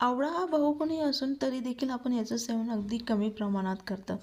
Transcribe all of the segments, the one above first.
आवळा हा बहुगुणी असून तरी देखील आपण याचं सेवन अगदी कमी प्रमाणात करतो.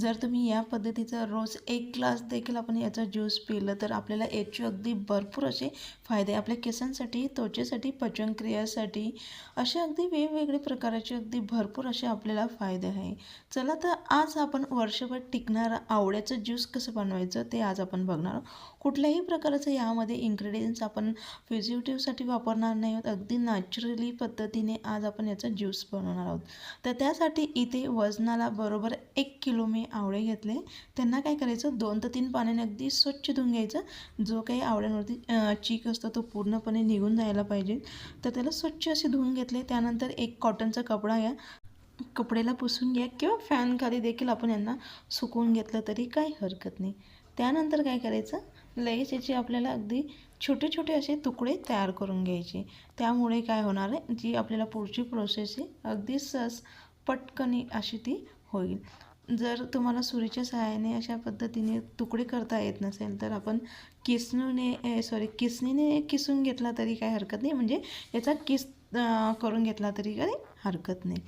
जर तुम्ही या पद्धतीचा रोज एक ग्लास देखील आपण याचा ज्यूस पिलं तर आपल्याला याचे अगदी भरपूर असे फायदे आपल्या केसांसाठी त्वचेसाठी पचनक्रियासाठी असे अगदी वेगवेगळे प्रकाराचे अगदी भरपूर असे आपल्याला फायदे आहे. चला तर आज आपण वर्षभर टिकणारं आवळ्याचं ज्यूस कसं बनवायचं ते आज आपण बघणार आहोत. कुठल्याही प्रकारचं यामध्ये इन्ग्रेडियंट्स आपण फिजिटिव्हसाठी वापरणार नाही आहोत. अगदी नॅचरली पद्धतीने आज आपण आपण याचा ज्यूस बनवणार आहोत. तर त्यासाठी इथे वजनाला बरोबर एक किलो मी आवळे घेतले. त्यांना काय करायचं? दोन ते तीन पाण्याने अगदी स्वच्छ धुवून घ्यायचं. जो काही आवळ्यांवरती चीक असतो तो पूर्णपणे निघून जायला पाहिजे. तर त्याला स्वच्छ असे धुवून घेतले. त्यानंतर एक कॉटनचा कपडा घ्या कपड्याला पुसून घ्या किंवा फॅनखाली देखील आपण यांना सुकवून घेतलं तरी काही हरकत नाही. त्यानंतर काय करायचं? लगेच याचे आपल्याला अगदी छोटे छोटे असे तुकडे तयार करून घ्यायचे. त्यामुळे काय होणार आहे? जी आपल्याला पुढची प्रोसेस आहे अगदी सहज पटकनी अशी ती होईल. जर तुम्हाला सुरीच्या सहाय्याने अशा पद्धतीने तुकडे करता येत नसेल तर आपण किसणूने सॉरी किसणीने किसून घेतला तरी काही हरकत नाही. म्हणजे याचा किस करून घेतला तरी काही हरकत नाही.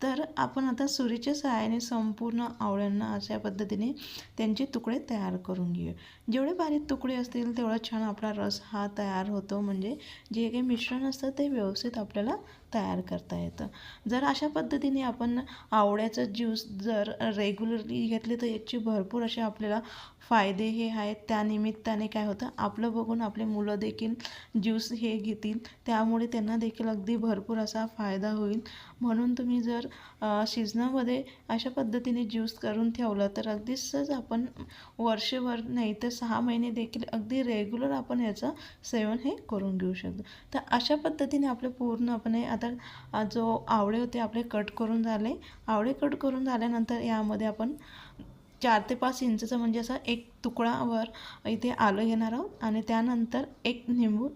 तर आपण आता सुरीच्या सहाय्याने संपूर्ण आवळ्यांना अशा पद्धतीने त्यांचे तुकडे तयार करून घेऊया. जेवढे बारीक तुकडे असतील तेवढा छान आपला रस हा तयार होतो. म्हणजे जे काही मिश्रण असतं ते व्यवस्थित आपल्याला तयार करता येतं. जर अशा पद्धतीने आपण आवळ्याचं ज्यूस जर रेग्युलरली घेतले तर याचे भरपूर असे आपल्याला फायदे हे आहेत. त्यानिमित्ताने काय होतं आपलं बघून आपले मुलं देखील ज्यूस हे घेतील. त्यामुळे त्यांना देखील अगदी भरपूर असा फायदा होईल. म्हणून तुम्ही जर सीझनामध्ये अशा पद्धतीने ज्यूस करून ठेवलं तर अगदी सहज आपण वर्षभर नाही तर सहा महिने देखील अगदी रेग्युलर आपण याचं सेवन हे करून घेऊ शकतो. तर अशा पद्धतीने आपलं पूर्णपणे आता जो आवळे होते आपले कट करून झाले. आवळे कट करून झाल्यानंतर यामध्ये आपण चार ते पाच इंचचा म्हणजे असा एक तुकडावर इथे आलं घेणार आहोत. आणि त्यानंतर एक निंबू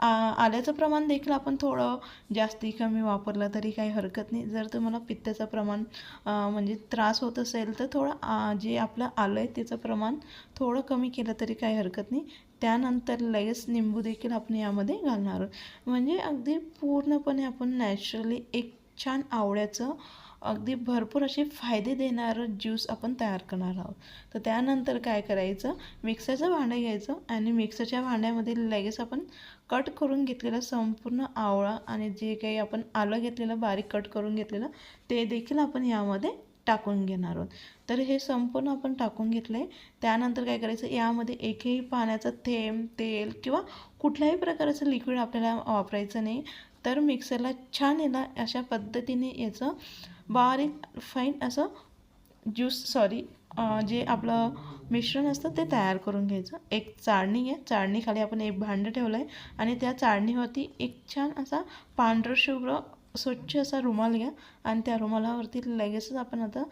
आल्याचं प्रमाण देखील आपण थोडं जास्ती कमी वापरलं तरी काही हरकत नाही. जर तुम्हाला पित्ताचं प्रमाण म्हणजे त्रास होत असेल तर थोडं जे आपलं आलं आहे त्याचं प्रमाण थोडं कमी केलं तरी काही हरकत नाही. त्यानंतर लगेच निंबू देखील आपण यामध्ये घालणार आहोत. म्हणजे अगदी पूर्णपणे आपण नॅचरली एक छान आवड्याचं अगदी भरपूर असे फायदे देणारं ज्यूस आपण तयार करणार आहोत. तर त्यानंतर काय करायचं? मिक्सरचं भांडं घ्यायचं आणि मिक्सरच्या भांड्यामध्ये लगेच आपण कट करून घेतलेला संपूर्ण आवळा आणि जे काही आपण आलं घेतलेलं बारीक कट करून घेतलेलं ते देखील आपण यामध्ये टाकून घेणार आहोत. तर हे संपूर्ण आपण टाकून घेतलं आहे त्यानंतर काय करायचं? यामध्ये एकही पाण्याचा थेंब तेल किंवा कुठल्याही प्रकारचं लिक्विड आपल्याला वापरायचं नाही. तर मिक्सरला छान याला अशा पद्धतीने याचं बारीक फाईन असं ज्यूस सॉरी जे आपलं मिश्रण असतं ते तयार करून घ्यायचं. एक चाळणी आहे. चाळणीखाली आपण एक भांडं ठेवलं आहे आणि त्या चाळणीवरती एक छान असा पांढरं शुभ्र स्वच्छ असा रुमाल घ्या आणि त्या रुमालावरती लगेचच आपण आता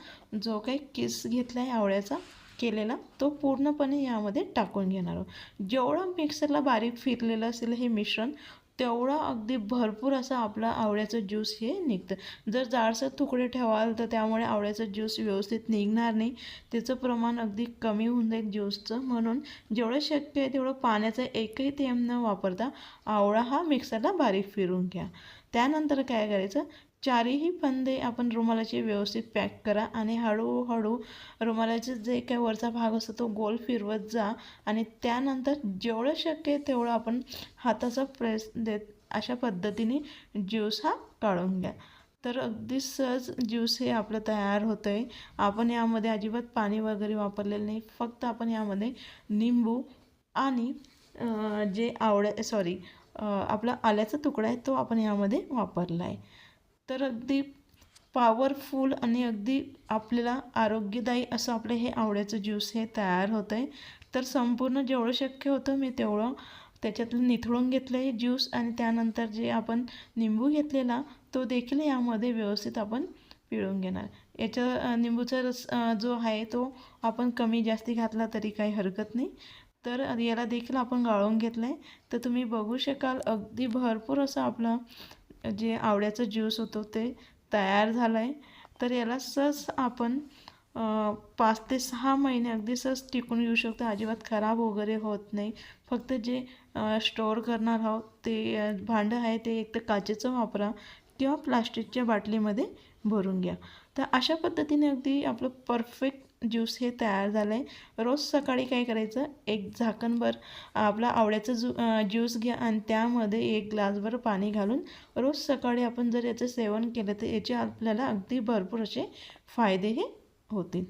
जो काही केस घेतला आहे आवळ्याचा केलेला तो पूर्णपणे यामध्ये टाकून घेणार आहोत. जेवढं मिक्सरला बारीक फिरलेलं असेल हे मिश्रण तेवढा अगदी भरपूर असं आपला आवळ्याचं ज्यूस हे निघतं. जर जाडसर तुकडे ठेवाल तर त्यामुळे आवळ्याचं ज्यूस व्यवस्थित निघणार नाही. त्याचं प्रमाण अगदी कमी होऊन जाईल ज्यूसचं म्हणून जेवढं शक्य आहे तेवढं पाण्याचा एकही थेंब न वापरता आवळा हा मिक्सरला बारीक फिरून घ्या. त्यानंतर काय करायचं? चारही फंदे आपण रुमालाचे व्यवस्थित पॅक करा आणि हळूहळू रुमालाचे जे काही वरचा भाग असतो तो गोल फिरवत जा आणि त्यानंतर जेवढं शक्य तेवढं आपण हाताचा प्रेस देत अशा पद्धतीने ज्यूस हा काढून घ्या. तर अगदी सहज ज्यूस हे आपलं तयार होतं आहे आपण यामध्ये अजिबात पाणी वगैरे वापरलेलं नाही. फक्त आपण यामध्ये निंबू आणि जे आवड सॉरी आपला आल्याचा तुकडा आहे तो आपण यामध्ये वापरला आहे तर अगदी पॉवरफुल आणि अगदी आपल्याला आरोग्यदायी असं आपलं हे आवड्याचं ज्यूस हे तयार होतं आहे तर संपूर्ण जेवढं शक्य होतं मी तेवढं त्याच्यातलं निथळून घेतलं आहे ज्यूस आणि त्यानंतर जे आपण निंबू घेतलेला तो देखील यामध्ये व्यवस्थित आपण पिळून घेणार. याच्या निंबूचा रस जो आहे तो आपण कमी जास्ती घातला तरी काही हरकत नाही. तर याला देखील आपण गाळून घेतलं आहे तर तुम्ही बघू शकाल अगदी भरपूर असं आपलं जे आवड्याचं ज्यूस होतो ते तयार झालं आहे तर याला सहज आपण पाच ते सहा महिने अगदी सहज टिकून येऊ शकतो. अजिबात खराब वगैरे होत नाही. फक्त जे स्टोअर करणार आहोत ते भांडं आहे ते एक तर काचेचं वापरा किंवा प्लास्टिकच्या बाटलीमध्ये भरून घ्या. तर अशा पद्धतीने अगदी आपलं परफेक्ट ज्यूस हे तयार झालं आहे रोज सकाळी काय करायचं? एक झाकणभर आपला आवड्याचं जू ज्यूस घ्या आणि त्यामध्ये एक ग्लासभर पाणी घालून रोज सकाळी आपण जर याचं सेवन केलं तर याचे आपल्याला अगदी भरपूर असे फायदे हे होतील.